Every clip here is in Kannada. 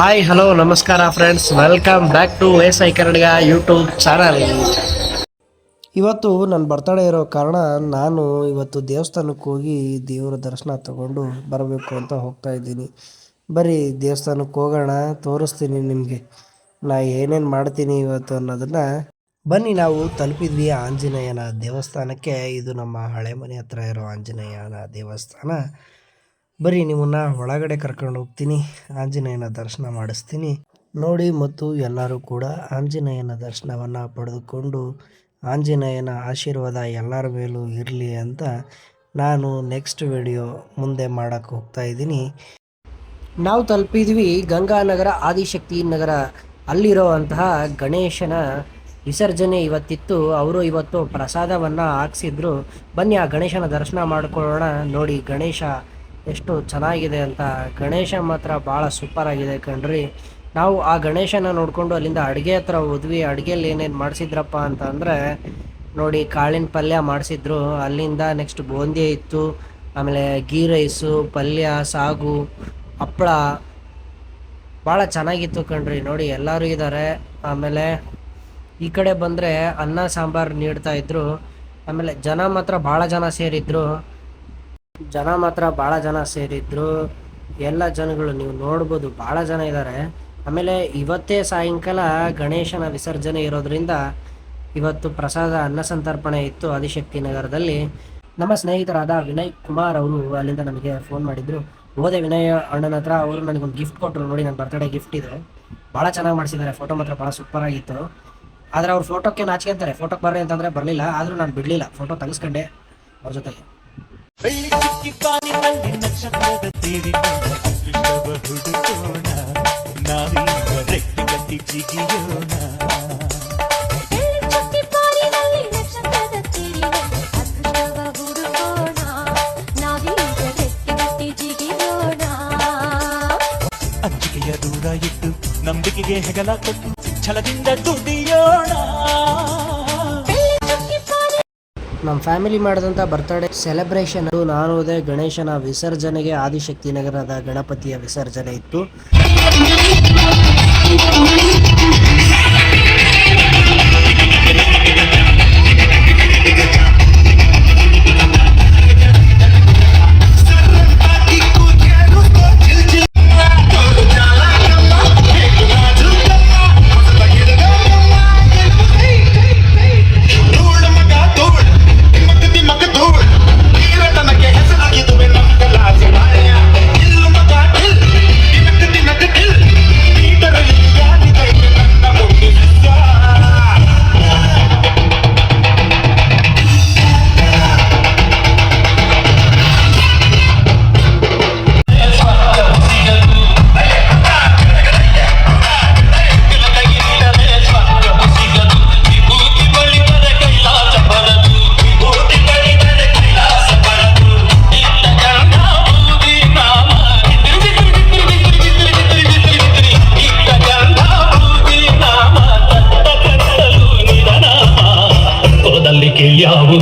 ಹಾಯ್ ಹಲೋ ನಮಸ್ಕಾರ friends welcome back to S I Kannadiga YouTube channel ಇವತ್ತು ನನ್ನ ಬರ್ತಡೇ ಇರೋ ಕಾರಣ ನಾನು ಇವತ್ತು ದೇವಸ್ಥಾನಕ್ಕೆ ಹೋಗಿ ದೇವರ ದರ್ಶನ ತಗೊಂಡು ಬರಬೇಕು ಅಂತ ಹೋಗ್ತಾ ಇದ್ದೀನಿ. ಬರೀ ದೇವಸ್ಥಾನಕ್ಕೆ ಹೋಗೋಣ, ತೋರಿಸ್ತೀನಿ ನಿಮಗೆ. ನಾ ಏನೇನು ಮಾಡ್ತೀನಿ ಇವತ್ತು ಅನ್ನೋದನ್ನು ಬನ್ನಿ ನಾವು ತಲುಪಿದ್ವಿ ಆಂಜನೇಯನ ದೇವಸ್ಥಾನಕ್ಕೆ. ಇದು ನಮ್ಮ ಹಳೆ ಮನೆ ಹತ್ರ ಇರೋ ಆಂಜನೇಯನ ದೇವಸ್ಥಾನ. ಬರೀ ನಿಮ್ಮನ್ನ ಒಳಗಡೆ ಕರ್ಕೊಂಡು ಹೋಗ್ತೀನಿ. ಆಂಜನೇಯನ ದರ್ಶನ ಮಾಡಿಸ್ತೀನಿ. ನೋಡಿ, ಮತ್ತು ಎಲ್ಲರೂ ಕೂಡ ಆಂಜನೇಯನ ದರ್ಶನವನ್ನು ಪಡೆದುಕೊಂಡು ಆಂಜನೇಯನ ಆಶೀರ್ವಾದ ಎಲ್ಲರ ಮೇಲೂ ಇರಲಿ ಅಂತ ನಾನು ನೆಕ್ಸ್ಟ್ ವಿಡಿಯೋ ಮುಂದೆ ಮಾಡೋಕ್ಕೆ ಹೋಗ್ತಾ ಇದ್ದೀನಿ. ನಾವು ತಲುಪಿದ್ವಿ ಗಂಗಾನಗರ ಆದಿಶಕ್ತಿ ನಗರ. ಅಲ್ಲಿರುವಂತಹ ಗಣೇಶನ ವಿಸರ್ಜನೆ ಇವತ್ತಿತ್ತು. ಅವರು ಇವತ್ತು ಪ್ರಸಾದವನ್ನು ಹಾಕ್ಸಿದ್ರು. ಬನ್ನಿ, ಆ ಗಣೇಶನ ದರ್ಶನ ಮಾಡಿಕೊಳ್ಳೋಣ. ನೋಡಿ, ಗಣೇಶ ಎಷ್ಟು ಚೆನ್ನಾಗಿದೆ ಅಂತ ಗಣೇಶ ಮಾತ್ರ ಭಾಳ ಸೂಪರ್ ಆಗಿದೆ ಕಣ್ರಿ. ನಾವು ಆ ಗಣೇಶನ ನೋಡಿಕೊಂಡು ಅಲ್ಲಿಂದ ಅಡುಗೆ ಹತ್ರ ಹೋದ್ವಿ. ಅಡುಗೆಯಲ್ಲಿ ಏನೇನು ಮಾಡಿಸಿದ್ರಪ್ಪ ಅಂತ ಅಂದರೆ ನೋಡಿ ಕಾಳಿನ ಪಲ್ಯ ಮಾಡಿಸಿದ್ರು. ಅಲ್ಲಿಂದ ನೆಕ್ಸ್ಟ್ ಬೂಂದಿ ಇತ್ತು, ಆಮೇಲೆ ಗೀ ರೈಸು ಪಲ್ಯ, ಸಾಗು, ಹಪ್ಪಳ. ಭಾಳ ಚೆನ್ನಾಗಿತ್ತು ಕಣ್ರಿ. ನೋಡಿ ಎಲ್ಲರೂ ಇದ್ದಾರೆ ಆಮೇಲೆ ಈ ಕಡೆ ಬಂದರೆ ಅನ್ನ ಸಾಂಬಾರು ನೀಡ್ತಾ ಇದ್ರು. ಆಮೇಲೆ ಜನ ಮಾತ್ರ ಭಾಳ ಜನ ಸೇರಿದ್ರು. ಜನ ಮಾತ್ರ ಭಾಳ ಜನ ಸೇರಿದ್ರು. ಎಲ್ಲ ಜನಗಳು ನೀವು ನೋಡ್ಬೋದು ಭಾಳ ಜನ ಇದ್ದಾರೆ ಆಮೇಲೆ ಇವತ್ತೇ ಸಾಯಂಕಾಲ ಗಣೇಶನ ವಿಸರ್ಜನೆ ಇರೋದ್ರಿಂದ ಇವತ್ತು ಪ್ರಸಾದ ಅನ್ನ ಸಂತರ್ಪಣೆ ಇತ್ತು ಆದಿಶಕ್ತಿ ನಗರದಲ್ಲಿ. ನಮ್ಮ ಸ್ನೇಹಿತರಾದ ವಿನಯ್ ಕುಮಾರ್ ಅವರು ಅಲ್ಲಿಂದ ನಮಗೆ ಫೋನ್ ಮಾಡಿದ್ರು. ಹೋದೆ ವಿನಯ್ ಅಣ್ಣನ ಹತ್ರ, ಅವರು ನನಗೊಂದು ಗಿಫ್ಟ್ ಕೊಟ್ಟರು ನೋಡಿ, ನನ್ನ ಬರ್ತ್ಡೇ ಗಿಫ್ಟ್ ಇದೆ. ಭಾಳ ಚೆನ್ನಾಗಿ ಮಾಡಿಸಿದ್ದಾರೆ. ಫೋಟೋ ಮಾತ್ರ ಭಾಳ ಸೂಪರ್ ಆಗಿತ್ತು. ಆದರೆ ಅವ್ರು ಫೋಟೋಕ್ಕೆ ನಾಚ್ಕೊಂತಾರೆ ಫೋಟೋಕ್ಕೆ ಬರ್ರಿ ಅಂತಂದರೆ ಬರಲಿಲ್ಲ. ಆದರೂ ನಾನು ಬಿಡಲಿಲ್ಲ. ಫೋಟೋ ತೆಗೆಸ್ಕೊಂಡೆ. ಅವ್ರ ಜೊತೆಗೆ. ಬೆಳ್ಳಿ ಚಿಕ್ಕಿ ಕಾಲಿನಲ್ಲಿ ನಕ್ಷತ್ರದ ತೀರಿನಿಂದ ಅದೃಷ್ಟವ ಹುಡುಕೋಣ ನಾವೀಗ ರೆಕ್ಕೆ ಕಟ್ಟಿ ಜಿಗಿಯೋಣ ಚುಕ್ಕಿ ಪಾರಿನಲ್ಲಿ ನಕ್ಷತ್ರದ ತೀರಿನಲ್ಲಿ ಅದೃಷ್ಟವ ಹುಡುಕೋಣ ನಾವೀಗ ರೆಕ್ಕೆ ಕಟ್ಟಿ ಜಿಗಿಯೋಣ ಅಂಜಿಕೆಯ ದೂರ ಇಟ್ಟು ನಂಬಿಕೆಗೆ ಹೆಗಲ ಕೊಟ್ಟು ಛಲದಿಂದ ದುಡಿಯೋಣ ಚುಕ್ಕಿ ಪಾರಿ ನಮ್ಮ ಫ್ಯಾಮಿಲಿ ಮಾಡಿದಂಥ ಬರ್ತ್ಡೇ ಸೆಲೆಬ್ರೇಷನ್ ನಾನು ಹೋದೆ ಗಣೇಶನ ವಿಸರ್ಜನೆಗೆ. ಆದಿಶಕ್ತಿ ನಗರದ ಗಣಪತಿಯ ವಿಸರ್ಜನೆ ಇತ್ತು. ಯಾವುದು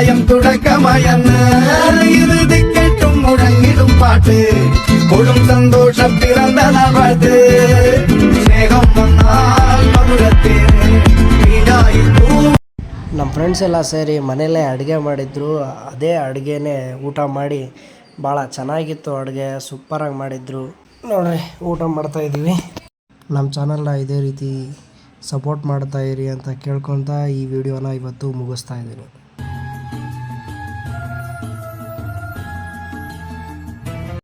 അധ്യായം തുടക്കമായെന്ന് ഇത് കേട്ടും മുഴങ്ങിടും പാട്ട്. കൊടും സന്തോഷം പിറന്ന നാട്ട് സ്നേഹം വന്നാൽ ನಮ್ಮ ಫ್ರೆಂಡ್ಸ್ ಎಲ್ಲ ಸೇರಿ ಮನೆಯಲ್ಲೇ ಅಡುಗೆ ಮಾಡಿದ್ರು. ಅದೇ ಅಡುಗೆನೇ ಊಟ ಮಾಡಿ ಭಾಳ ಚೆನ್ನಾಗಿತ್ತು ಅಡುಗೆ ಸೂಪರಾಗಿ ಮಾಡಿದ್ರು. ನೋಡ್ರಿ, ಊಟ ಮಾಡ್ತಾ ಮಾಡ್ತಾಯಿದ್ವಿ ನಮ್ಮ ಚಾನಲ್ನ ಇದೇ ರೀತಿ ಸಪೋರ್ಟ್ ಮಾಡ್ತಾ ಇರಿ ಅಂತ ಕೇಳ್ಕೊತಾ ಈ ವಿಡಿಯೋನ ಇವತ್ತು ಮುಗಿಸ್ತಾ ಇದ್ದೀನಿ.